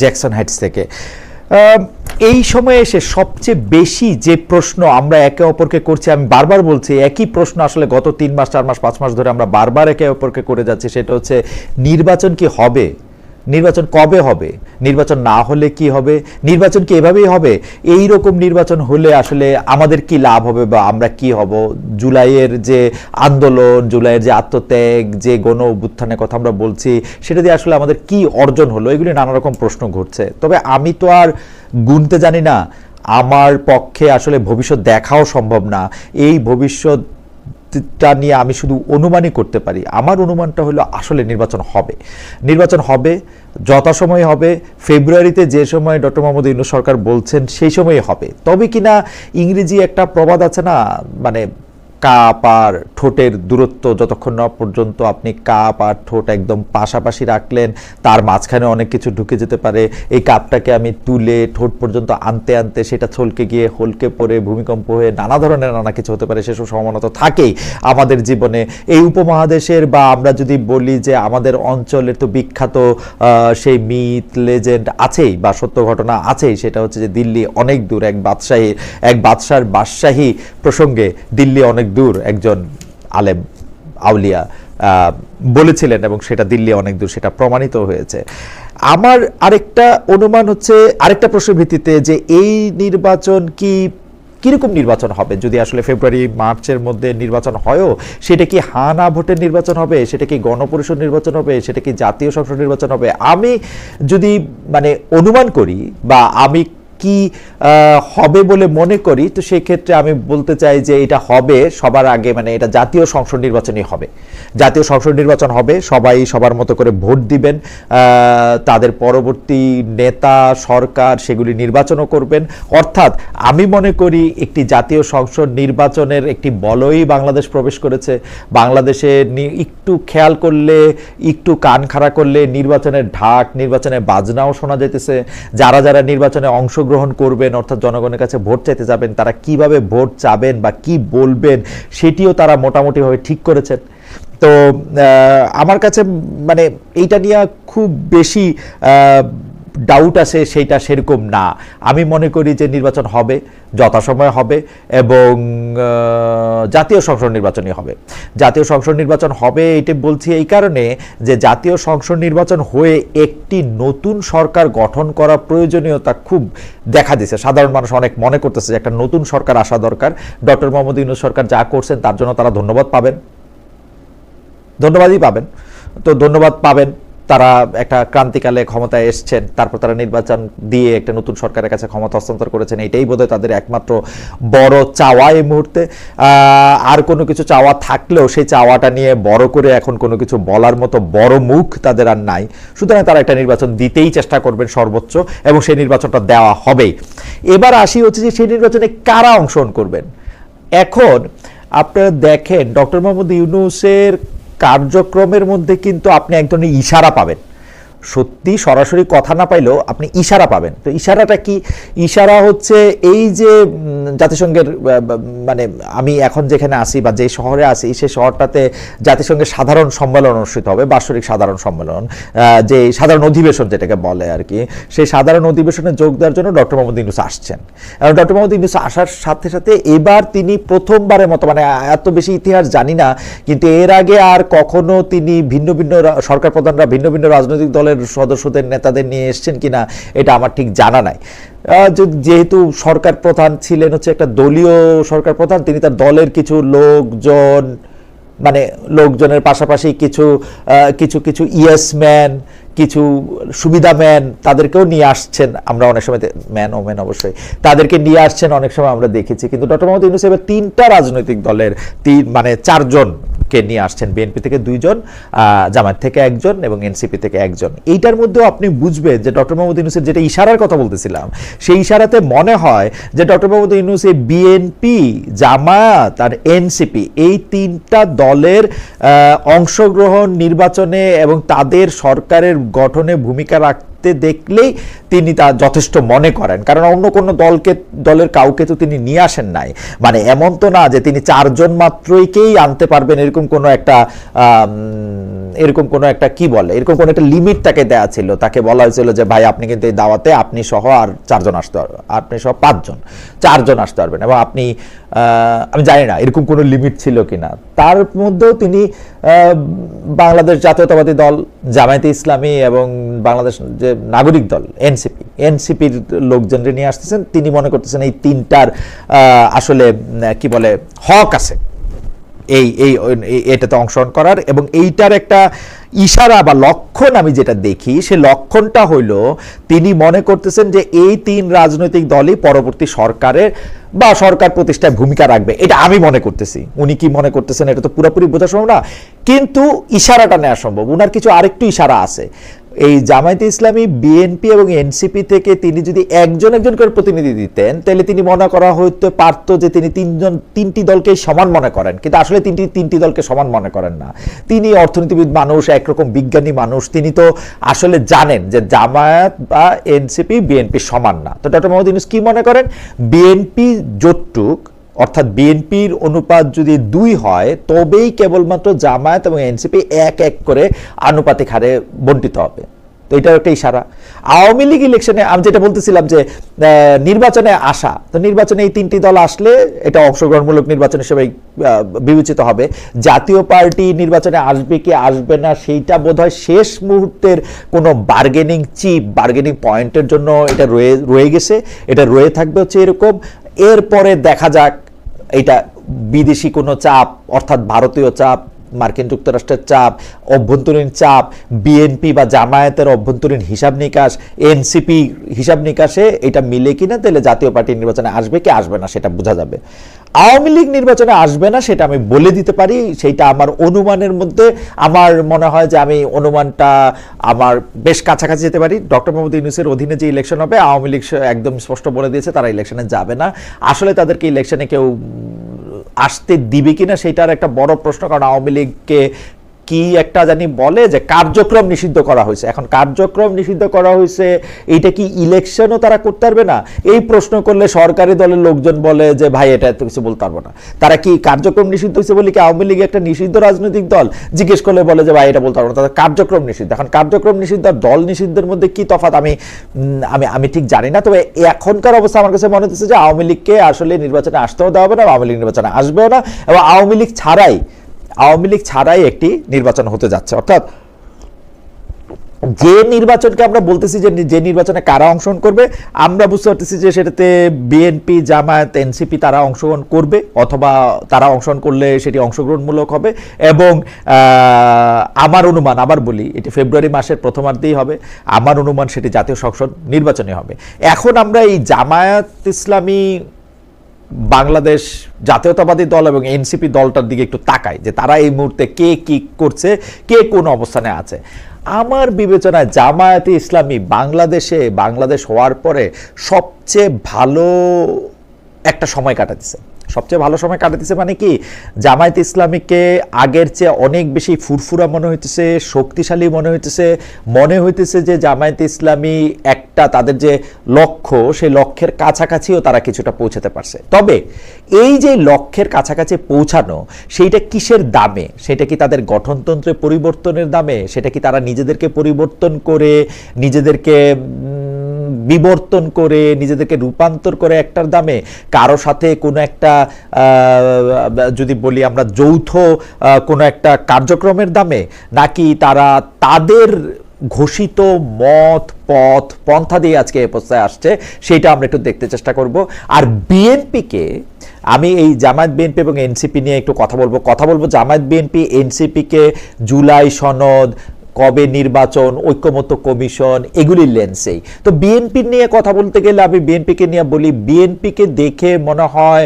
Jackson Heights থেকে। এই সময়ে এসে সবচেয়ে বেশি যে প্রশ্ন আমরা একে অপরকে করছি, আমি বারবার বলছি, একই প্রশ্ন আসলে গত তিন মাস, চার মাস, পাঁচ মাস ধরে আমরা বারবার একে অপরকে করে যাচ্ছি, সেটা হচ্ছে, নির্বাচন কি হবে? নির্বাচন কবে হবে? নির্বাচন না হলে কি হবে? নির্বাচন কি এভাবেই হবে? এই রকম নির্বাচন হলে আসলে আমাদের কি লাভ হবে বা আমরা কি হব? জুলাইয়ের যে আন্দোলন, জুলাইয়ের যে আত্মত্যাগ, যে গণ অভ্যুত্থানের কথা আমরা বলছি, সেটা দিয়ে আসলে আমাদের কি অর্জন হলো? এগুলি নানা রকম প্রশ্ন ঘটছে তবে আমি তো আর গুনতে জানি না। আমার পক্ষে আসলে ভবিষ্যৎ দেখাও সম্ভব না। এই ভবিষ্যৎ টা নিয়ে আমি শুধু অনুমানই করতে পারি। আমার অনুমানটা হলো আসলে নির্বাচন হবে। নির্বাচন হবে যথাসময়ে হবে। ফেব্রুয়ারিতে যে সময় ডক্টর মোহাম্মদ ইউনুস সরকার বলছেন, সেই সময়ে হবে। তবে কিনা ইংরেজি একটা প্রবাদ আছে না মানে কাপ আর ঠোঁটের দূরত্ব যতক্ষণ না পর্যন্ত আপনি কাপ আর ঠোঁট একদম পাশাপাশি রাখলেন, তার মাঝখানে অনেক কিছু ঢুকে যেতে পারে। এই কাপটাকে আমি তুলে ঠোঁট পর্যন্ত আনতে আনতে সেটা ছলকে গিয়ে হলকে পড়ে ভূমিকম্প হয়ে নানা ধরনের নানা কিছু হতে পারে, সেসব সম্ভাবনা তো থাকেই আমাদের জীবনে। এই উপমহাদেশের বা আমরা যদি বলি যে আমাদের অঞ্চলের তো বিখ্যাত সেই মিথ, লেজেন্ড আছেই বা সত্য ঘটনা আছেই, সেটা হচ্ছে যে দিল্লি অনেক দূর, এক বাদশাহী এক বাদশার বাদশাহী প্রসঙ্গে দিল্লি অনেক দূর একজন আলেম, আউলিয়া বলেছিলেন এবং সেটা দিল্লি অনেক দূর সেটা প্রমাণিত হয়েছে। আমার আরেকটা অনুমান হচ্ছে, আরেকটা প্রশ্নের ভিত্তিতে যে এই নির্বাচন কি, কীরকম নির্বাচন হবে? যদি আসলে ফেব্রুয়ারি, মার্চের মধ্যে নির্বাচন হয়ও, সেটা কি হানা ভোটের নির্বাচন হবে? সেটা কি গণপরিষদ নির্বাচন হবে? সেটা কি জাতীয় সংসদ নির্বাচন হবে? আমি যদি মানে অনুমান করি বা আমি কি হবে বলে মনে করি, তো সেই ক্ষেত্রে আমি বলতে চাই যে এটা হবে, সবার আগে মানে এটা জাতীয় সংসদ নির্বাচনই হবে। জাতীয় সংসদ নির্বাচন হবে, সবাই সবার মতো করে ভোট দিবেন তাদের পরবর্তী নেতা, সরকার সেগুলি নির্বাচনও করবেন। অর্থাৎ আমি মনে করি একটি জাতীয় সংসদ নির্বাচনের একটি বলই বাংলাদেশ প্রবেশ করেছে। বাংলাদেশে একটু খেয়াল করলে, একটু কান খাড়া করলে নির্বাচনের ঢাক, নির্বাচনের বাজনাও শোনা যেতেছে যারা যারা নির্বাচনে অংশগ্রহণ করবেন, অর্থাৎ জনগণের কাছে ভোট চাইতে যাবেন, তারা কীভাবে ভোট চাবেন বা কি বলবেন, সেটিও তারা মোটামুটিভাবে ঠিক করেছেন। তো আমার কাছে মানে এইটা নিয়ে খুব বেশি ডাউট আছে, সেইটা সেরকম না। আমি মনে করি যে নির্বাচন হবে, যথাসময়ে হবে এবং জাতীয় সংসদ নির্বাচনই হবে। জাতীয় সংসদ নির্বাচন হবে এটা বলছি এই কারণে যে জাতীয় সংসদ নির্বাচন হয়ে একটি নতুন সরকার গঠন করা প্রয়োজনীয়তা খুব দেখা দিছে। সাধারণ মানুষ অনেক মনে করতেছে যে একটা নতুন সরকার আসা দরকার। ডক্টর মোহাম্মদ ইউনুস সরকার যা করছেন তার জন্য তারা ধন্যবাদ পাবেন। ধন্যবাদই পাবেন। তো ধন্যবাদ পাবেন। তারা একটা ক্রান্তিকালে ক্ষমতায় এসছেন, তারপর তারা নির্বাচন দিয়ে একটা নতুন সরকারের কাছে ক্ষমতা হস্তান্তর করেছেন, এটাই বোধহয় তাদের একমাত্র বড় চাওয়া এই মুহূর্তে। আর কোনো কিছু চাওয়া থাকলেও সেই চাওয়াটা নিয়ে বড় করে এখন কোনো কিছু বলার মতো বড় মুখ তাদের আর নাই। সুতরাং তারা একটা নির্বাচন দিতেই চেষ্টা করবেন সর্বোচ্চ, এবং সেই নির্বাচনটা দেওয়া হবেই। এবার আসি হচ্ছে যে সেই নির্বাচনে কারা অংশগ্রহণ করবেন? এখন আপনারা দেখেন, ডক্টর মোহাম্মদ ইউনুসের কার্যক্রমের মধ্যে কিন্তু আপনি এক ধরনের ইশারা পাবেন। সত্যি সরাসরি কথা না পাইলেও আপনি ইশারা পাবেন। তো ইশারাটা কি? ইশারা হচ্ছে এই যে জাতিসংঘের মানে আমি এখন যেখানে আসি বা যে শহরে আসি সেই শহরটাতে জাতিসংঘের সাধারণ সম্মেলন অনুষ্ঠিত হবে, বাৎসরিক সাধারণ সম্মেলন যে সাধারণ অধিবেশন যেটাকে বলে আর কি। সেই সাধারণ অধিবেশনে যোগ দেওয়ার জন্য ডক্টর মোহাম্মদ ইউনুস আসছেন। এবং ডক্টর মোহাম্মদ ইউনুস আসার সাথে সাথে এবার তিনি প্রথমবারের মতো মানে এত বেশি ইতিহাস জানি না, কিন্তু এর আগে আর কখনো তিনি ভিন্ন ভিন্ন সরকার প্রধানরা ভিন্ন ভিন্ন রাজনৈতিক দলের সদস্যদের, নেতাদের নিয়ে এসছেন কিনা, এটা আমার ঠিক জানা নাই। যেহেতু সরকার প্রধান ছিলেন, হচ্ছে একটা দলীয় সরকার প্রধান, তিনি তার দলের কিছু লোকজন মানে লোকজনের পাশাপাশি কিছু কিছু কিছু ইয়েসম্যান কিছু সুবিধা ম্যান তাদেরকেও নিয়ে আসছেন। আমরা অনেক সময় ম্যান ও ম্যান অবশ্যই তাদেরকে নিয়ে আসছেন, অনেক সময় আমরা দেখেছি। কিন্তু ডক্টর মোহাম্মদ ইউনুস এবার তিনটা রাজনৈতিক দলের, তিন মানে চারজন কে নিয়ে আসছেন? বিএনপি থেকে দুইজন জামায়াত থেকে একজন এবং এনসিপি থেকে একজন। এইটার মধ্যেও আপনি বুঝবেন যে ডক্টর মোহাম্মদ ইউনুসের যেটা ইশারার কথা বলতেছিলাম, সেই ইশারাতে মনে হয় যে ডক্টর মোহাম্মদ ইউনুস এই বিএনপি, জামায়াত আর এনসিপি এই তিনটা দলের অংশগ্রহণ, নির্বাচনে এবং তাদের সরকারের গঠনে ভূমিকা রাখতে আসতে দেখলেই তিনি তা যথেষ্ট মনে করেন। কারণ অন্য কোনো দলকে, দলের কাউকে তো তিনি নিয়ে আসেন নাই। মানে এমন তো না যে তিনি চারজন মাত্রইকেই আনতে পারবেন, এরকম কোনো একটা এরকম কোনো একটা কি বলে, এরকম কোনো একটা লিমিট তাকে দেওয়া ছিল। তাকে বলা হয়েছিল যে, ভাই, আপনি কিন্তু এই দাওয়াতে আপনি সহ আর চারজন আসতে পারবেন, আপনি সহ পাঁচজন, চারজন আসতে পারবেন এবং আপনি আমি জানি না, এরকম কোনো লিমিট ছিল কিনা। তার মধ্যেও তিনি বাংলাদেশ জাতীয়তাবাদী দল, জামায়াতে ইসলামী এবং বাংলাদেশ যে নাগরিক দল এনসিপি এনসিপির লোকজনকে নিয়ে আসতেছেন। তিনি মনে করতেছেন এই তিনটার আসলে কি বলে, হক আছে। এই, এই- এটাতে অংশগ্রহণ করার এবং এইটার একটা ইশারা বা লক্ষণ আমি যেটা দেখি, সে লক্ষণটা হইল, তিনি মনে করতেছেন যে এই তিন রাজনৈতিক দলই পরবর্তী সরকারের বা সরকার প্রতিষ্ঠায় ভূমিকা রাখবে, এটা আমি মনে করতেছি। উনি কি মনে করতেছেন এটা তো পুরোপুরি বোঝা সম্ভব না। কিন্তু ইশারাটা নেওয়া সম্ভব। ওনার কিছু আরেকটু ইশারা আছে। এই জামায়াতে ইসলামী, বিএনপি এবং এনসিপি থেকে তিনি যদি একজন একজন করে প্রতিনিধি দিতেন, তাহলে তিনি মনে করা হইতে পারতো যে তিনি তিনজন, তিনটি দলকে সমান মনে করেন। কিন্তু আসলে তিনটি তিনটি দলকে সমান মনে করেন না। তিনি অর্থনীতিবিদ মানুষ, একরকম বিজ্ঞানী মানুষ। তিনি তো আসলে জানেন যে জামায়াত বা এনসিপি, বিএনপি সমান না। তো ডক্টর মোহাম্মদ ইউনুস কি মনে করেন? বিএনপি জোটটুক অর্থাৎ বিএনপির অনুপাত যদি দুই হয়, তবেই কেবলমাত্র জামায়াত এবং এনসিপি এক এক করে আনুপাতিক হারে বন্টিত হবে। তো এটাও একটা ইশারা। আওয়ামী লীগ ইলেকশনে আমি যেটা বলতেছিলাম যে নির্বাচনে আসা, তো নির্বাচনে এই তিনটি দল আসলে এটা অংশগ্রহণমূলক নির্বাচন হিসেবে বিবেচিত হবে। জাতীয় পার্টি নির্বাচনে আসবে কি আসবে না, সেইটা বোধহয় শেষ মুহূর্তের কোনো বার্গেনিং চিপ বার্গেনিং পয়েন্টের জন্য এটা রয়ে রয়ে গেছে। এটা রয়ে থাকবে হচ্ছে এরকম। এরপরে দেখা যাক, এটা বিদেশি কোনো চাপ, অর্থাৎ ভারতীয় চাপ, মার্কিন যুক্তরাষ্ট্রের চাপ, অভ্যন্তরীণ চাপ, বিএনপি বা জামায়াতের অভ্যন্তরীণ হিসাব নিকাশ, এনসিপি হিসাব নিকাশে এটা মিলে কিনা, তাহলে জাতীয় পার্টি নির্বাচনে আসবে কি আসবে না, সেটা বোঝা যাবে। আওয়ামী লীগ নির্বাচনে আসবে না, সেটা আমি বলে দিতে পারি। সেইটা আমার অনুমানের মধ্যে। আমার মনে হয় যে আমি অনুমানটা আমার বেশ কাছাকাছি যেতে পারি। ডক্টর মোহাম্মদ ইউনুসের অধীনে যে ইলেকশন হবে, আওয়ামী লীগ একদম স্পষ্ট বলে দিয়েছে, তারা ইলেকশনে যাবে না। আসলে তাদেরকে ইলেকশনে কেউ আসতে দিবে কিনা, সেটার একটা বড় প্রশ্ন, কারণ আওয়ামী লীগকে কি একটা জানি বলে যে কার্যক্রম নিষিদ্ধ করা হয়েছে। এখন কার্যক্রম নিষিদ্ধ করা হয়েছে, এইটা কি ইলেকশনও তারা করতে পারবে না? এই প্রশ্ন করলে সরকারি দলের লোকজন বলে যে, ভাই, এটা এত কিছু বলতে পারব না। তারা কি কার্যক্রম নিষিদ্ধ হয়েছে বলে কি আওয়ামী লীগ একটা নিষিদ্ধ রাজনৈতিক দল জিজ্ঞেস করলে বলে যে, ভাই, এটা বলতে পারব না। তাদের কার্যক্রম নিষিদ্ধ। এখন কার্যক্রম নিষিদ্ধ আর দল নিষিদ্ধের মধ্যে কি তফাৎ? আমি আমি আমি ঠিক জানি না। তবে এখনকার অবস্থা আমার কাছে মনে হচ্ছে যে, আওয়ামী লীগকে আসলে নির্বাচনে আসতেও দেওয়া হবে না, আওয়ামী লীগ নির্বাচনে আসবেও না এবং আওয়ামী লীগ ছাড়াই আওয়ামী লীগ ছাড়াই একটি নির্বাচন হতে যাচ্ছে। অর্থাৎ যে নির্বাচনকে আমরা বলতেছি যে যে নির্বাচনে কারা অংশগ্রহণ করবে, আমরা বুঝতে পারতেছি যে সেটাতে বিএনপি জামায়াত এনসিপি তারা অংশগ্রহণ করবে অথবা তারা অংশগ্রহণ করলে সেটি অংশগ্রহণমূলক হবে এবং আমার অনুমান, আবার বলি, এটি ফেব্রুয়ারি মাসের প্রথমার্ধেই হবে, আমার অনুমান সেটি জাতীয় সংসদ নির্বাচনে হবে। এখন আমরা এই জামায়াত ইসলামী বাংলাদেশ জাতীয়তাবাদী দল এবং এনসিপি দলটার দিকে একটু তাকায় যে তারা এই মুহূর্তে কে কি করছে, কে কোন অবস্থানে আছে। আমার বিবেচনায় জামায়াতে ইসলামী বাংলাদেশে, বাংলাদেশ হওয়ার পরে সবচেয়ে ভালো একটা সময় কাটাতেছে। সবচেয়ে ভালো সময় কাটাতেছে মানে কি? জামায়াত ইসলামীকে আগের চেয়ে অনেক বেশি ফুরফুরা মনে হইতেছে, শক্তিশালী মনে হইতেছে। মনে হইতেছে যে জামায়াত ইসলামী একটা তাদের যে লক্ষ্য, সেই লক্ষ্যের কাছাকাছিও তারা কিছুটা পৌঁছাতে পারছে। তবে এই যে লক্ষ্যের কাছাকাছি পৌঁছানো, সেইটা কিসের দামে? সেটা কি তাদের গঠনতন্ত্রে পরিবর্তনের দামে? সেটা কি তারা নিজেদেরকে পরিবর্তন করে নিজেদেরকে বিবর্তন করে নিজেদেরকে রূপান্তর করে একটার দামে, কারও সাথে কোনো একটা যদি বলি আমরা যৌথ কোনো একটা কার্যক্রমের দামে, নাকি তারা তাদের ঘোষিত মত, পথ, পন্থা দিয়ে আজকে এ অবস্থায় আসছে, সেটা আমরা একটু দেখতে চেষ্টা করব। আর বিএনপিকে, আমি এই জামায়াত বিএনপি এবং এনসিপি নিয়ে একটু কথা বলব। কথা বলব জামায়াত বিএনপি, এনসিপিকে জুলাই সনদ কবে নির্বাচন, ঐক্যমত্য কমিশন, এগুলির লেন্সেই তো বিএনপি নিয়ে কথা বলতে গেলে আমি বিএনপিকে নিয়ে বলি বিএনপিকে দেখে মনে হয়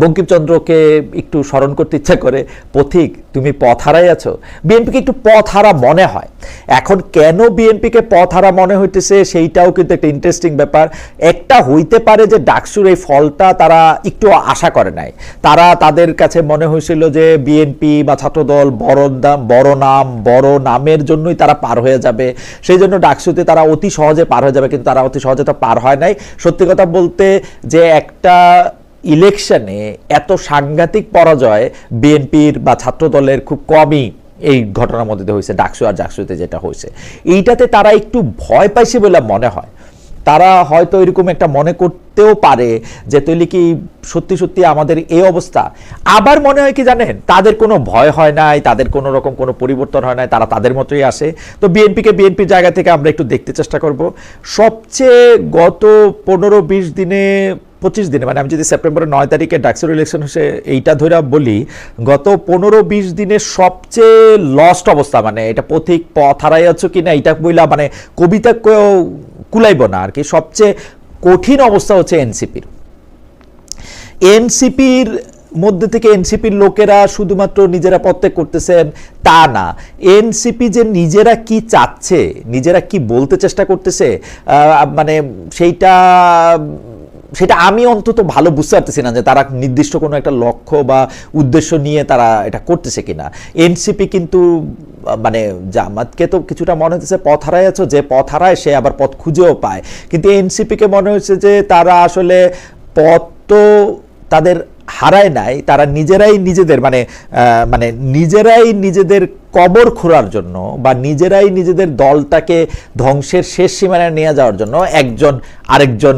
বঙ্কিমচন্দ্রকে একটু স্মরণ করতে ইচ্ছা করে, পথিক, তুমি পথ হারাই আছো? বিএনপিকে একটু পথ হারা মনে হয়। এখন কেন বিএনপিকে পথ হারা মনে হইতেছে সেইটাও কিন্তু একটা ইন্টারেস্টিং ব্যাপার। একটা হইতে পারে যে ডাকসুর এই ফলটা তারা একটু আশা করে নাই। তারা তাদের কাছে মনে হয়েছিল যে বিএনপি বা ছাত্রদল বড় দাম বড় নাম, বড় নামের জন্যই তারা পার হয়ে যাবে। সেই জন্য ডাকসুতে তারা অতি সহজে পার হয়ে যাবে, কিন্তু তারা অতি সহজে তো পার হয় নাই। সত্যি কথা বলতে যে একটা ইলেকশনে এত সাংঘাতিক পরাজয় বিএনপির বা ছাত্র দলের খুব কমই এই ঘটনার মধ্যে হয়েছে, ডাকসু আর ডাকসুতে যেটা হয়েছে। এইটাতে তারা একটু ভয় পাইছে বলে মনে হয়। তারা হয়তো এরকম একটা মনে করতেও পারে যে, তৈলি কি সত্যি সত্যি আমাদের এই অবস্থা? আবার মনে হয় কি জানেন, তাদের কোনো ভয় হয় নাই, তাদের কোনো রকম কোনো পরিবর্তন হয় নাই, তারা তাদের মতোই আসে। তো বিএনপিকে বিএনপির জায়গা থেকে আমরা একটু দেখতে চেষ্টা করব। সবচেয়ে গত পনেরো বিশ দিনে পঁচিশ দিনে মানে আমি যদি সেপ্টেম্বরের নয় তারিখে ডাকসুর ইলেকশন হচ্ছে, এইটা ধরে বলি, গত পনেরো বিশ দিনে সবচেয়ে লস্ট অবস্থা মানে এটা পথিক পথ হারাই আছো কি না, এইটা বইলা মানে কবিতা কেউ কুলাইব না আর কি, সবচেয়ে কঠিন অবস্থা হচ্ছে এনসিপির। এনসিপির মধ্যে থেকে এনসিপির লোকেরা শুধুমাত্র নিজেরা প্রত্যেক করতেছেন তা না, এনসিপি যে নিজেরা কি চাচ্ছে, নিজেরা কি বলতে চেষ্টা করতেছে মানে সেইটা সেটা আমি অন্তত ভালো বুঝতে পারতেছি না যে তারা নির্দিষ্ট কোনো একটা লক্ষ্য বা উদ্দেশ্য নিয়ে তারা এটা করতেছে কিনা। এনসিপি কিন্তু মানে জামাতকে তো কিছুটা মনে হচ্ছে পথ হারায় আছো যে পথ হারায় সে আবার পথ খুঁজেও পায়। কিন্তু এনসিপিকে মনে হচ্ছে যে তারা আসলে পথ তো তাদের হারায় নাই, তারা নিজেরাই নিজেদের মানে মানে নিজেরাই নিজেদের কবর খোঁড়ার জন্য বা নিজেরাই নিজেদের দলটাকে ধ্বংসের শেষ সীমানায় নিয়ে যাওয়ার জন্য একজন আরেকজন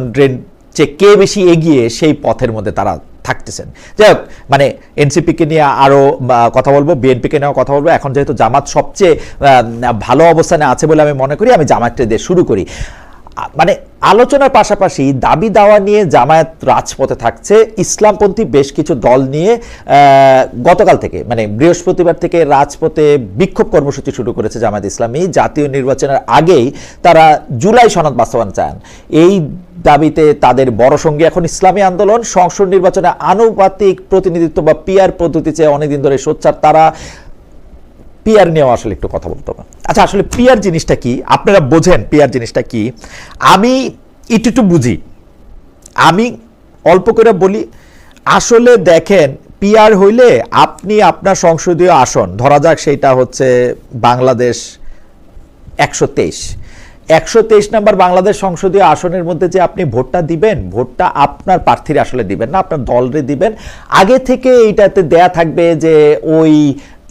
যে কে বেশি এগিয়ে সেই পথের মধ্যে তারা থাকতেছেন। যাই হোক মানে এনসিপিকে নিয়ে আরও কথা বলব, বিএনপিকে নিয়েও কথা বলব। এখন যেহেতু জামাত সবচেয়ে ভালো অবস্থানে আছে বলে আমি মনে করি, আমি জামাতটা দিয়ে শুরু করি। মানে আলোচনার পাশাপাশি দাবি দাওয়া নিয়ে জামায়াত রাজপথে থাকছে। ইসলামপন্থী বেশ কিছু দল নিয়ে গতকাল থেকে মানে বৃহস্পতিবার থেকে রাজপথে বিক্ষোভ কর্মসূচি শুরু করেছে জামায়াত ইসলামী। জাতীয় নির্বাচনের আগেই তারা জুলাই সনদ বাস্তবায়ন চান। এই দাবিতে তাদের বড় সঙ্গী এখন ইসলামী আন্দোলন। সংসদ নির্বাচনে আনুপাতিক প্রতিনিধিত্ব বা পিয়ার পদ্ধতি চেয়ে অনেকদিন ধরে সোচ্চার। তারা পিয়ার নিয়েও আসলে একটু কথা বলতে হবে। আচ্ছা আসলে পিয়ার জিনিসটা কি? আপনারা বোঝেন পিয়ার জিনিসটা কি? আমি একটু বুঝি। আমি অল্প করে বলি, আসলে দেখেন, পিয়ার হইলে আপনি আপনার সংসদীয় আসন, ধরা যাক সেইটা হচ্ছে বাংলাদেশ একশো তেইশ। একশো তেইশ নাম্বার বাংলাদেশ সংসদীয় আসনের মধ্যে যে আপনি ভোটটা দিবেন, ভোটটা আপনার প্রার্থীর আসলে দিবেন না, আপনার দলরে দিবেন। আগে থেকে এইটাতে দেয়া থাকবে যে ওই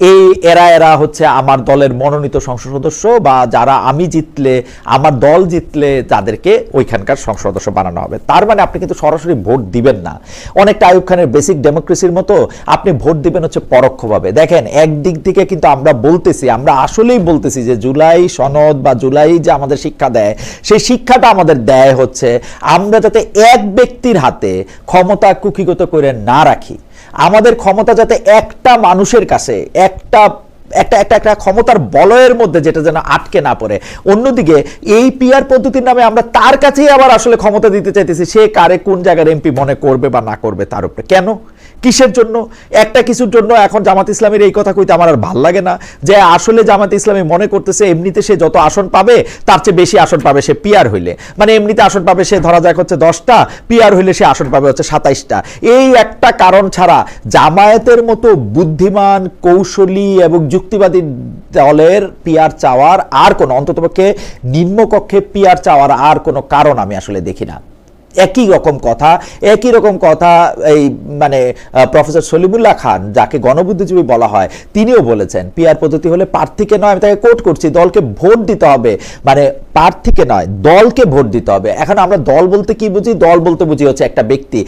এই এরা এরা হচ্ছে আমার দলের মনোনীত সংসদ সদস্য বা যারা আমি জিতলে, আমার দল জিতলে তাদেরকে ওইখানকার সংসদ সদস্য বানানো হবে। তার মানে আপনি কিন্তু সরাসরি ভোট দিবেন না। অনেকটা আয়ুব খানের বেসিক ডেমোক্রেসির মতো আপনি ভোট দিবেন হচ্ছে পরোক্ষভাবে। দেখেন, একদিক থেকে কিন্তু আমরা বলতেছি, আমরা আসলেই বলতেছি যে জুলাই সনদ বা জুলাই যে আমাদের শিক্ষা দেয়, সেই শিক্ষাটা আমাদের দেয় হচ্ছে আমরা যাতে এক ব্যক্তির হাতে ক্ষমতা কুকিগত করে না রাখি। আমাদের ক্ষমতা যাতে একটা মানুষের কাছে, একটা একটা একটা একটা ক্ষমতার বলয়ের মধ্যে যেটা যেন আটকে না পড়ে। অন্যদিকে এই পিআর পদ্ধতির নামে আমরা তার কাছেই আবার আসলে ক্ষমতা দিতে চাইতেছি, সে কারে কোন জায়গার এমপি মনে করবে বা না করবে তার উপরে। কেন? কিসের জন্য? একটা কিছুর জন্য এখন জামাত ইসলামের এই কথা কইতে আমার আর ভালো লাগে না। যে আসলে জামাত ইসলামী মনে করতেছে এমনিতে সে যত আসন পাবে, তার চেয়ে বেশি আসন পাবে সে পিয়ার হইলে। মানে এমনিতে আসন পাবে সে ধরা যাক হচ্ছে দশটা, পিয়ার হইলে সে আসন পাবে হচ্ছে সাতাইশটা। এই একটা কারণ ছাড়া জামায়াতের মতো বুদ্ধিমান, কৌশলী এবং যুক্তিবাদী দলের পিয়ার চাওয়ার আর কোনো, অন্ততপক্ষে নিম্নকক্ষে পিয়ার চাওয়ার আর কোনো কারণ আমি আসলে দেখি না। একই রকম কথা, একই রকম কথা এই মানে প্রফেসর সলিমুল্লাহ খান, যাকে গণবুদ্ধিজীবী বলা হয়, তিনিও বলেছেন পিয়ার পদ্ধতি হলে প্রার্থীকে নয়, আমি তাকে কোট করছি, দলকে ভোট দিতে হবে। মানে প্রার্থীকে নয়, দলকে ভোট দিতে হবে। এখন আমরা দল বলতে কি বুঝি? দল বলতে বুঝি হচ্ছে একটা ব্যক্তি।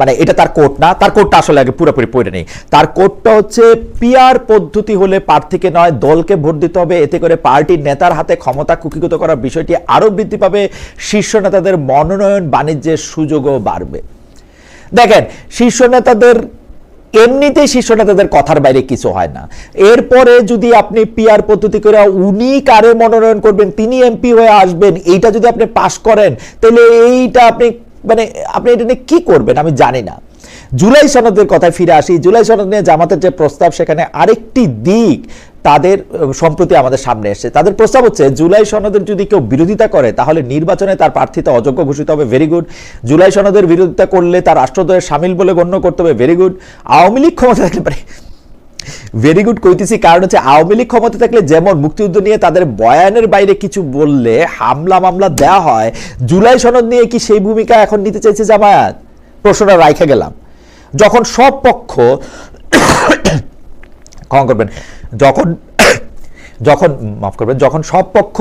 মানে এটা তার কোট না, তার কোটটা আসলে আগে পুরোপুরি পড়ে নেই। তার কোটটা হচ্ছে পিয়ার পদ্ধতি হলে প্রার্থীকে নয়, দলকে ভোট দিতে হবে। এতে করে পার্টির নেতার হাতে ক্ষমতা কুকিগত করার বিষয়টি আরও বৃদ্ধি পাবে। শীর্ষ নেতাদের মনোনয়ন বাণিজ্যের সুযোগও বাড়বে। দেখেন শীর্ষ নেতাদের এমনিতেই শীর্ষ নেতাদের কথার বাইরে কিছু হয় না। এরপরে যদি আপনি পিআর পদ্ধতি করে উনি কারে মনোনয়ন করবেন, তিনি এমপি হয়ে আসবেন, এইটা যদি আপনি পাশ করেন, তাহলে এইটা আপনি মানে আপনি এটা নিয়ে কি করবেন আমি জানি না। জুলাই সনদের কথায় ফিরে আসি। জুলাই সনদ নিয়ে জামাতের যে প্রস্তাব, সেখানে আরেকটি দিক তাদের সম্প্রতি আমাদের সামনে এসেছে। তাদের প্রস্তাব হচ্ছে, জুলাই সনদের যদি কেউ বিরোধিতা করে, তাহলে নির্বাচনে তার প্রার্থিতা অযোগ্য ঘোষিত হবে ভেরি গুড জুলাই সনদের বিরোধিতা করলে তার রাষ্ট্রদ্রোহের সামিল বলে গণ্য করতে হবে ভেরি গুড আওয়ামী লীগ ক্ষমতা থাকতে পারে ভেরি গুড কইতেছি, কারণ হচ্ছে আওয়ামী লীগ ক্ষমতা থাকলে যেমন মুক্তিযুদ্ধ নিয়ে তাদের বয়ানের বাইরে কিছু বললে, হামলা মামলা দেয়া হয়, জুলাই সনদ নিয়ে কি সেই ভূমিকা এখন নিতে চাইছে জামায়াত? প্রশ্নটা রাইখে গেলাম। যখন সব পক্ষ ক্ষমা করবেন। যখন যখন, মাফ করবেন, যখন সব পক্ষ,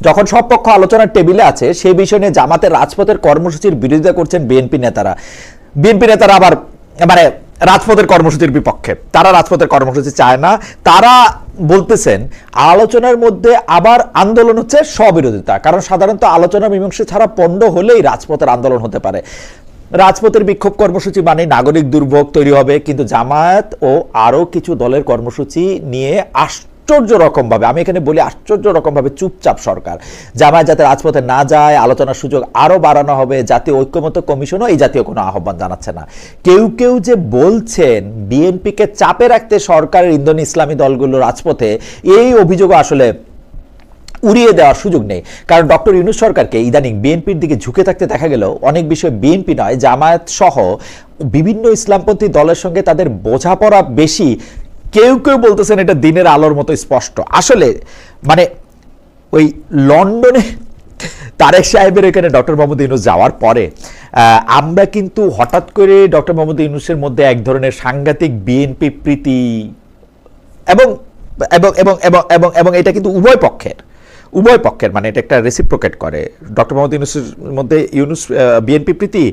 যখন সব পক্ষ আলোচনার টেবিলে আছে সেই বিষয় নিয়ে জামাতের রাজপথের কর্মসূচির বিরোধিতা করছেন বিএনপি নেতারা। বিএনপি নেতারা আবার মানে রাজপথের কর্মসূচির বিপক্ষে। তারা রাজপথের কর্মসূচি চায় না। তারা বলতেছেন, আলোচনার মধ্যে আবার আন্দোলন হচ্ছে স্ববিরোধিতা। কারণ সাধারণত আলোচনা মীমাংসা ছাড়া পণ্ড হলেই রাজপথের আন্দোলন হতে পারে। রাজপথের বিক্ষোভ কর্মসূচি মানে নাগরিক দুর্ভোগ তৈরি হবে, কিন্তু জামায়াত ও আরও কিছু দলের কর্মসূচি নিয়ে আশ্চর্য রকমভাবে আমি এখানে বলি আশ্চর্য রকমভাবে চুপচাপ সরকার। জামায়াত যাতে রাজপথে না যায়, আলোচনার সুযোগ আরও বাড়ানো হবে, জাতীয় ঐক্যমত্য কমিশনও এই জাতীয় কোনো আহ্বান জানাচ্ছে না। কেউ কেউ যে বলছেন বিএনপিকে চাপে রাখতে সরকারের ইন্দোন ইসলামী দলগুলো রাজপথে, এই অভিযোগও আসলে উড়িয়ে দেওয়ার সুযোগ নেই। কারণ ডক্টর ইউনুস সরকারকে ইদানিং বিএনপির দিকে ঝুঁকে থাকতে দেখা গেল, অনেক বিষয়ে বিএনপি নয় জামায়াত সহ বিভিন্ন ইসলামপন্থী দলের সঙ্গে তাদের বোঝাপড়া বেশি। কেউ কেউ বলতেছেন এটা দিনের আলোর মতো স্পষ্ট। আসলে মানে ওই লন্ডনে তারেক সাহেবের এখানে ডক্টর মোহাম্মদ ইউনুস যাওয়ার পরে আমরা কিন্তু হঠাৎ করে ডক্টর মোহাম্মদ ইউনুসের মধ্যে এক ধরনের সাংঘাতিক বিএনপি প্রীতি এবং এবং এবং এবং এবং এটা কিন্তু উভয় পক্ষের। উভয় পক্ষের মানে এটা একটা রেসিপ্রোকেট করে। ডক্টর মোহাম্মদ ইউনুসের মধ্যে ইউনুস বিএনপি প্রীতি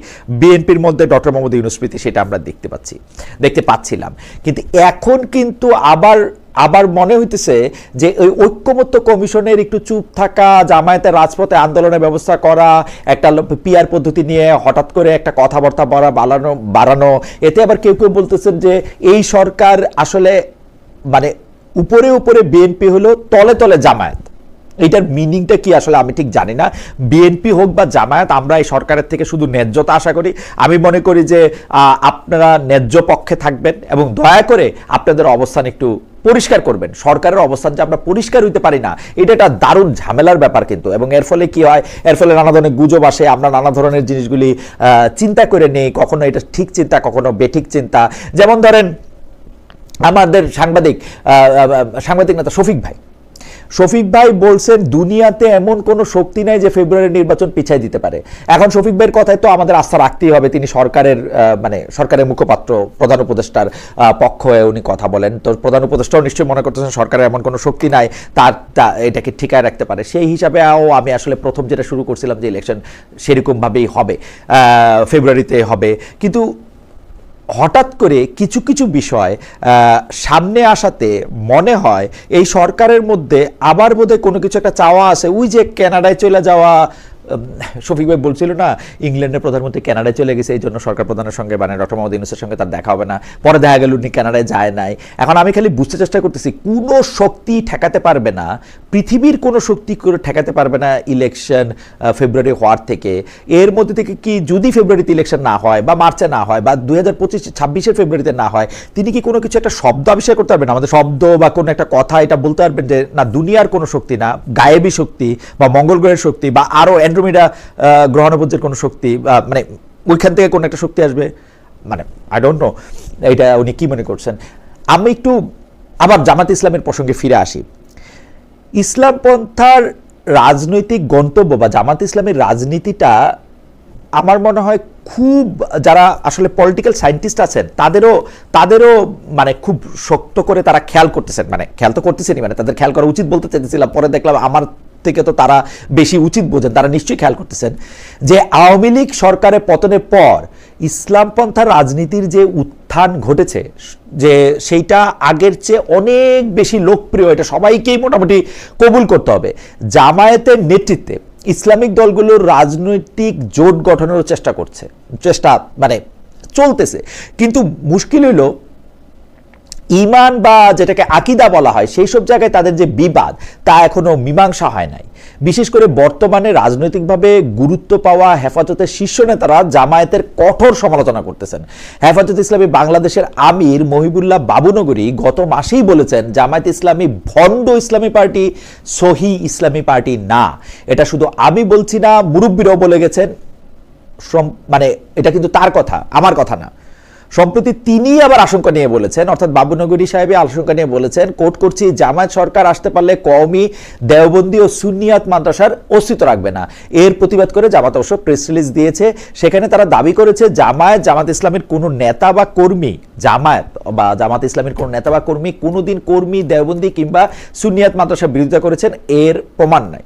বিএনপির মধ্যে ডক্টর মোহাম্মদ ইউনুস প্রীতি, সেটা আমরা দেখতে পাচ্ছি, দেখতে পাচ্ছিলাম। কিন্তু এখন কিন্তু আবার আবার মনে হইতেছে যে ওই ঐক্যমত্য কমিশনের একটু চুপ থাকা, জামায়াতের রাজপথে আন্দোলনের ব্যবস্থা করা, একটা পিয়ার পদ্ধতি নিয়ে হঠাৎ করে একটা কথাবার্তা বাড়া, বাড়ানো বাড়ানো, এতে আবার কেউ কেউ বলতেছেন যে এই সরকার আসলে মানে উপরে উপরে বিএনপি হলো তলে তলে জামায়াত। এইটার মিনিংটা কি আসলে আমি ঠিক জানি না। বিএনপি হোক বা জামায়াত, আমরা এই সরকারের থেকে শুধু ন্যায্যতা আশা করি। আমি মনে করি যে আপনারা ন্যায্য পক্ষে থাকবেন এবং দয়া করে আপনাদের অবস্থান একটু পরিষ্কার করবেন। সরকারের অবস্থান যে আমরা পরিষ্কার হইতে পারি না, এটা একটা দারুণ ঝামেলার ব্যাপার কিন্তু। এবং এর ফলে কি হয়, এর ফলে নানা ধরনের গুজব আসে, আমরা নানা ধরনের জিনিসগুলি চিন্তা করে নেই, কখনো এটা ঠিক চিন্তা, কখনো বেঠিক চিন্তা। যেমন ধরেন, আমাদের সাংবাদিক সাংবাদিক নেতা শফিক ভাই। শফিক ভাই বলছেন, দুনিয়াতে এমন কোনো শক্তি নাই যে ফেব্রুয়ারি নির্বাচন পিছাই দিতে পারে। এখন শফিক ভাইয়ের কথায় তো আমাদের আস্থা রাখতেই হবে। তিনি সরকারের মানে সরকারের মুখপাত্র, প্রধান উপদেষ্টার পক্ষ হয়ে উনি কথা বলেন। তো প্রধান উপদেষ্টাও নিশ্চয়ই মনে করতেছেন, সরকারের এমন কোনো শক্তি নাই, তার এটাকে ঠিকায় রাখতে পারে। সেই হিসাবেও আমি আসলে প্রথম যেটা শুরু করছিলাম যে ইলেকশন সেরকমভাবেই হবে ফেব্রুয়ারিতে হবে। কিন্তু হঠাৎ করে কিছু কিছু বিষয় সামনে আসাতে মনে হয় এই সরকারের মধ্যে আবার বোধহয় কোনো কিছু একটা চাওয়া আছে। ওই যে কানাডায় চলে যাওয়া শফিক ভাই বলছিল না, ইংল্যান্ডের প্রধানমন্ত্রী কানাডায় চলে গেছে, এই জন্য সরকার প্রধানের সঙ্গে মানে ডক্টর মোহাম্মদ ইউনুসের সঙ্গে তার দেখা হবে না। পরে দেখা গেল উনি কানাডায় যায় নাই। এখন আমি খালি বুঝতে চেষ্টা করতেছি, কোনো শক্তি ঠেকাতে পারবে না পৃথিবীর কোনো শক্তি করে ঠেকাতে পারবে না ইলেকশন ফেব্রুয়ারি হওয়ার থেকে। এর মধ্যে থেকে কি যদি ফেব্রুয়ারিতে ইলেকশন না হয় বা মার্চে না হয় বা দুই হাজার পঁচিশ ছাব্বিশের ফেব্রুয়ারিতে না হয়, তিনি কি কোনো কিছু একটা শব্দ আবিষ্কার করতে পারবেন? আমাদের শব্দ বা কোনো একটা কথা এটা বলতে পারবেন যে, না, দুনিয়ার কোনো শক্তি না, গায়েবী শক্তি বা মঙ্গল গ্রহের শক্তি বা আরও অ্যান্ড্রোমিডা গ্রহণপুঞ্জের কোনো শক্তি বা মানে ওইখান থেকে কোনো একটা শক্তি আসবে? মানে আই ডোন্ট নো এটা উনি কী মনে করছেন? আমি একটু আবার জামাত ইসলামের প্রসঙ্গে ফিরে আসি। ইসলাম পন্থার রাজনৈতিক গন্তব্য বা জামাত ইসলামের রাজনীতিটা আমার মনে হয় খুব, যারা আসলে পলিটিক্যাল সায়েন্টিস্ট আছেন, তাদেরও তাদেরও মানে খুব শক্ত করে তারা খেয়াল করতেছেন। মানে খেয়াল তো করতেছেনই মানে তাদের খেয়াল করা উচিত বলতে চাইতেছিলাম। পরে দেখলাম আমার থেকে তো তারা বেশি উচিত বোঝেন, তারা নিশ্চয়ই খেয়াল করতেছেন যে আওয়ামী লীগ সরকারের পতনের পর ইসলামপন্থার রাজনীতির যে উত্থান ঘটেছে, যে সেইটা আগের চেয়ে অনেক বেশি লোকপ্রিয়, এটা সবাইকেই মোটামুটি কবুল করতে হবে। জামায়াতের নেতৃত্বে ইসলামিক দলগুলোর রাজনৈতিক জোট গঠনেরও চেষ্টা করছে, চেষ্টা মানে চলতেছে। কিন্তু মুশকিল হইল ইমান বা যেটাকে আকিদা বলা হয় সেই সব জায়গায় তাদের যে বিবাদ, তা এখনও মীমাংসা হয় নাই। বিশেষ করে বর্তমানে রাজনৈতিকভাবে গুরুত্ব পাওয়া হেফাজতের শীর্ষ নেতারা জামায়াতের কঠোর সমালোচনা করতেছেন। হেফাজত ইসলামী বাংলাদেশের আমির মহিবুল্লাহ বাবুনগরী গত মাসেই বলেছেন, জামায়াত ইসলামী ভণ্ড ইসলামী পার্টি, সহি ইসলামী পার্টি না। এটা শুধু আমি বলছি না, মুরব্বীরাও বলে গেছেন মানে এটা কিন্তু তার কথা, আমার কথা না। সম্প্রতি তিনি আবার আশঙ্কা নিয়ে বলেছেন, অর্থাৎ বাবুনগরী সাহেব আশঙ্কা নিয়ে বলেছেন, কোর্ট করছি, জামায়াত সরকার আসতে পারলে কওমি, দেওবন্দি ও সুন্নিয়াত মাদ্রাসার অস্তিত্ব রাখবে না। এর প্রতিবাদ করে জামাত অবশ্য প্রেস রিলিজ দিয়েছে। সেখানে তারা দাবি করেছে, জামায়াত, জামাত ইসলামের কোনো নেতা বা কর্মী, জামায়াত বা জামাত ইসলামের কোনো নেতা বা কর্মী কোনোদিন কর্মী, দেওবন্দি কিংবা সুন্নিয়াত মাদ্রাসার বিরোধিতা করেছেন, এর প্রমাণ নাই।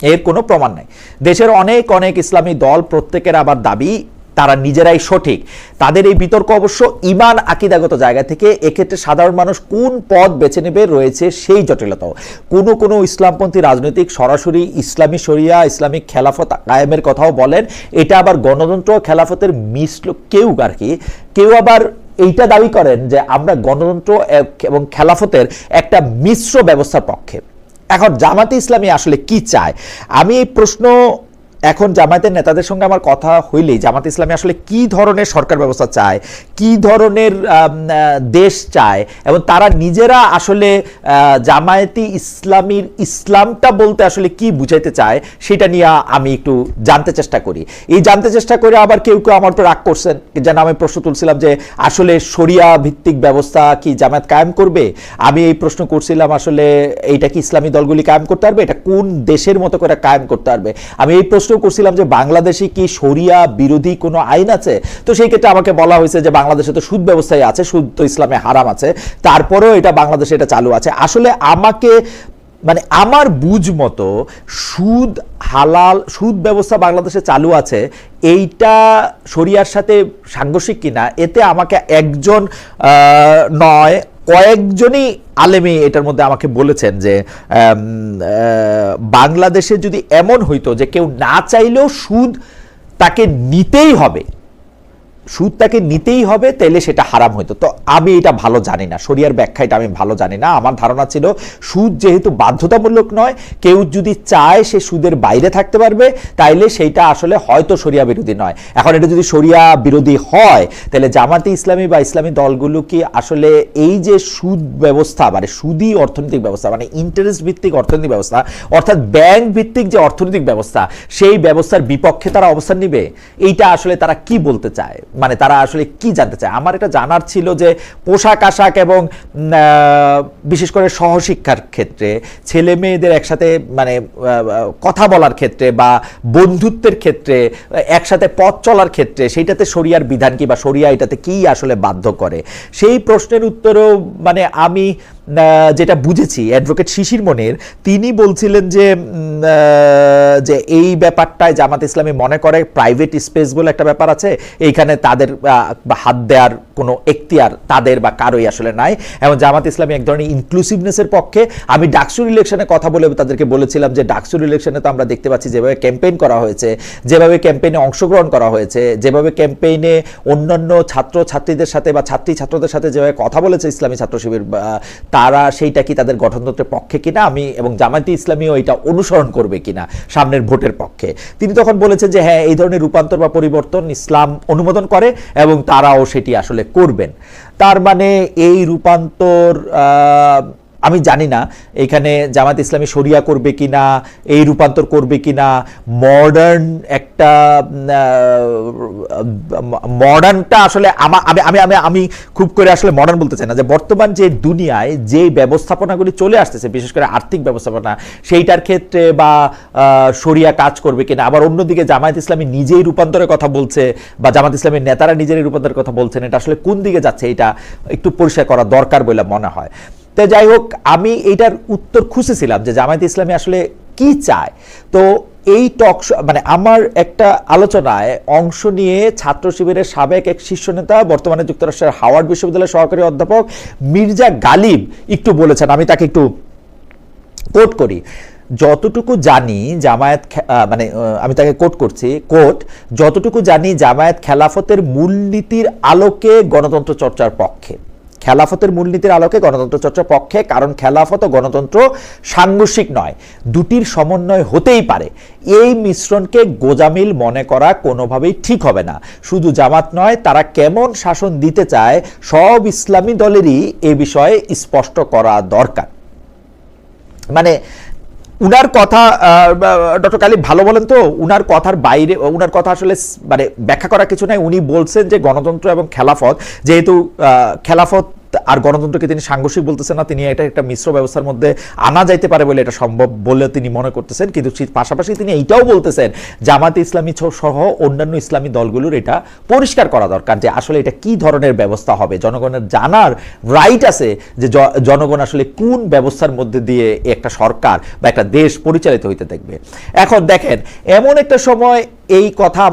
এর কোনো প্রমাণ নাই। দেশের অনেক অনেক ইসলামী দল প্রত্যেকের আবার দাবি তারা নিজেরাই সঠিক। তাদের এই বিতর্ক অবশ্য ইমান আকিদাগত জায়গা থেকে, এক্ষেত্রে সাধারণ মানুষ কোন পথ বেছে নেবে রয়েছে সেই জটিলতাও। কোনো কোনো ইসলামপন্থী রাজনৈতিক সরাসরি ইসলামী শরিয়া, ইসলামিক খেলাফত কায়েমের কথাও বলেন। এটা আবার গণতন্ত্র খেলাফতের মিশ্র কেউ আর কি। কেউ আবার এইটা দাবি করেন যে আমরা গণতন্ত্র এবং খেলাফতের একটা মিশ্র ব্যবস্থার পক্ষে। এখন জামাতে ইসলামী আসলে কি চায়? আমি এই প্রশ্ন এখন জামায়াতের নেতাদের সঙ্গে আমার কথা হইলেই জামাত ইসলামী আসলে কি ধরনের সরকার ব্যবস্থা চায়, কি ধরনের দেশ চায় এবং তারা নিজেরা আসলে জামায়াতি ইসলামীর ইসলামটা বলতে আসলে কি বুঝাইতে চায় সেটা নিয়ে আমি একটু জানতে চেষ্টা করি। এই জানতে চেষ্টা করে আবার কেউ কেউ আমার উপর রাগ করছেন যেন আমি প্রশ্ন তুলছিলাম যে আসলে শরিয়া ভিত্তিক ব্যবস্থা কি জামায়াত কায়েম করবে? আমি এই প্রশ্ন করছিলাম আসলে এইটা কি ইসলামী দলগুলি কায়েম করতে পারবে? এটা কোন দেশের মতো করে কায়েম করতে পারবে? আমি এই প্রশ্ন করছিলাম যে বাংলাদেশে কি শরিয়া বিরোধী কোনো আইন আছে? তো সেই ক্ষেত্রে আমাকে বলা হয়েছে যে বাংলাদেশে তো সুদ ব্যবস্থায় আছে, সুদ তো ইসলামে হারাম আছে, তারপরেও এটা বাংলাদেশে এটা চালু আছে। আসলে আমাকে মানে আমার বুঝ মতো সুদ হালাল, সুদ ব্যবস্থা বাংলাদেশে চালু আছে, এইটা শরিয়ার সাথে সাংঘর্ষিক কিনা, এতে আমাকে একজন নয় কয়েকজনই আলেমি এটার মধ্যে আমাকে বলেছেন যে বাংলাদেশে যদি এমন হইতো যে কেউ না চাইলেও সুদ তাকে নিতেই হবে সুদ তাকে নিতেই হবে, তাইলে সেটা হারাম হইতো। তো আমি এটা ভালো জানি না, শরিয়ার ব্যাখ্যা এটা আমি ভালো জানি না। আমার ধারণা ছিল, সুদ যেহেতু বাধ্যতামূলক নয়, কেউ যদি চায় সে সুদের বাইরে থাকতে পারবে, তাইলে সেইটা আসলে হয়তো শরিয়া বিরোধী নয়। এখন এটা যদি শরিয়া বিরোধী হয় তাহলে জামাতে ইসলামী বা ইসলামী দলগুলো কি আসলে এই যে সুদ ব্যবস্থা মানে সুদী অর্থনৈতিক ব্যবস্থা মানে ইন্টারেস্ট ভিত্তিক অর্থনৈতিক ব্যবস্থা, অর্থাৎ ব্যাংক ভিত্তিক যে অর্থনৈতিক ব্যবস্থা, সেই ব্যবস্থার বিপক্ষে তারা অবস্থান নিবে? এইটা আসলে তারা কি বলতে চায়? মানে তারা আসলে কি জানতে চায়? আমার এটা জানার ছিল যে পোশাক, আশাক এবং বিশেষ করে সহশিক্ষার ক্ষেত্রে ছেলে মেয়েদের একসাথে মানে কথা বলার ক্ষেত্রে বা বন্ধুত্বের ক্ষেত্রে, একসাথে পথ চলার ক্ষেত্রে সেইটাতে শরিয়ার বিধান কি বা শরিয়া এটাতে কি আসলে বাধ্য করে? সেই প্রশ্নের উত্তরেও মানে আমি যেটা বুঝেছি অ্যাডভোকেট শিশির মনের, তিনি বলছিলেন যে যে এই ব্যাপারটায় জামাত ইসলামী মনে করে প্রাইভেট স্পেস বলে একটা ব্যাপার আছে, এইখানে তাদের হাত দেওয়ার কোনো এখতিয়ার তাদের বা কারোই আসলে নাই। এবং জামাত ইসলামী এক ধরনের ইনক্লুসিভনেসের পক্ষে, আমি ডাকসুর ইলেকশনে কথা বলে তাদেরকে বলেছিলাম যে, ডাকসুর ইলেকশনে তো আমরা দেখতে পাচ্ছি যেভাবে ক্যাম্পেইন করা হয়েছে, যেভাবে ক্যাম্পেইনে অংশগ্রহণ করা হয়েছে, যেভাবে ক্যাম্পেইনে অন্যান্য ছাত্র ছাত্রীদের সাথে বা ছাত্রী ছাত্রদের সাথে যেভাবে কথা বলেছে ইসলামী ছাত্র শিবির তারা সেইটা কি তাদের গঠনতন্ত্রের পক্ষে কিনা? আমি এবং জামায়াতে ইসলামীও এটা অনুসরণ করবে কিনা সামনের ভোটের পক্ষে? তিনি তখন বলেছেন যে হ্যাঁ এই ধরনের রূপান্তর বা পরিবর্তন ইসলাম অনুমোদন করে এবং তারাও সেটি আসলে করবেন। তার মানে এই রূপান্তর আমি জানি না, এখানে জামাত ইসলামী শরিয়া করবে কিনা, এই রূপান্তর করবে কিনা মডার্ন একটা মডার্নটা আসলে আমা- আমি আমি আমি আমি খুব করে আসলে মডার্ন বলতে চাই না। যে বর্তমান যে দুনিয়ায় যে ব্যবস্থাপনাগুলি চলে আসতেছে, বিশেষ করে আর্থিক ব্যবস্থাপনা, সেইটার ক্ষেত্রে বা শরিয়া কাজ করবে কিনা, আবার অন্যদিকে জামায়াত ইসলামী নিজেই রূপান্তরের কথা বলছে, বা জামাত ইসলামের নেতারা নিজেরই রূপান্তরের কথা বলছেন, এটা আসলে কোন দিকে যাচ্ছে, এটা একটু পরিষ্কার করা দরকার বলে মনে হয়। তো যাই হোক, আমি এইটার উত্তর খুঁজেছিলাম যে জামায়াত ইসলামী আসলে কি চায়। তো এই টক মানে আমার একটা আলোচনায় অংশ নিয়ে ছাত্র শিবিরের সাবেক এক শীর্ষ নেতা, বর্তমানে যুক্তরাষ্ট্রের হাওয়ার্ড বিশ্ববিদ্যালয়ের সহকারী অধ্যাপক মির্জা গালিব একটু বলেছেন, আমি তাকে একটু কোট করি। যতটুকু জানি জামায়াত মানে আমি তাকে কোট করছি কোট যতটুকু জানি জামায়াত খেলাফতের মূলনীতির আলোকে গণতন্ত্র চর্চার পক্ষে। খেলাফতের মূলনীতির আলোকে গণতন্ত্র চর্চার পক্ষে, কারণ খেলাফত ও গণতন্ত্র সাংঘর্ষিক নয়, দুটির সমন্বয় হতেই পারে। এই মিশ্রণকে গোজামিল মনে করা কোনোভাবেই ঠিক হবে না। শুধু জামাত নয়, তারা কেমন শাসন দিতে চায়, সব ইসলামী দলেরই এ বিষয়ে স্পষ্ট করা দরকার। মানে উনার কথা ডক্টর কালী ভালো বলেন তো, উনার কথার বাইরে, উনার কথা আসলে মানে ব্যাখ্যা করা কিছু নাই। উনি বলছেন যে গণতন্ত্র এবং খেলাফত, যেহেতু খেলাফত আর গণতন্ত্রকে তিনি সাংঘর্ষিক বলতেছেন না, তিনি এটা একটা মিশ্র ব্যবস্থার মধ্যে আনা যাইতে পারে বলে এটা সম্ভব বলে তিনি মনে করতেছেন। কিন্তু পাশাপাশি তিনি এইটাও বলতেছেন জামাতে ইসলামী সহ অন্যান্য ইসলামী দলগুলোর এটা পরিষ্কার করা দরকার যে আসলে এটা কি ধরনের ব্যবস্থা হবে। জনগণের জানার রাইট আছে যে জনগণ আসলে কোন ব্যবস্থার মধ্যে দিয়ে একটা সরকার বা একটা দেশ পরিচালিত হইতে দেখবে। এখন দেখেন, এমন একটা সময় এই কথা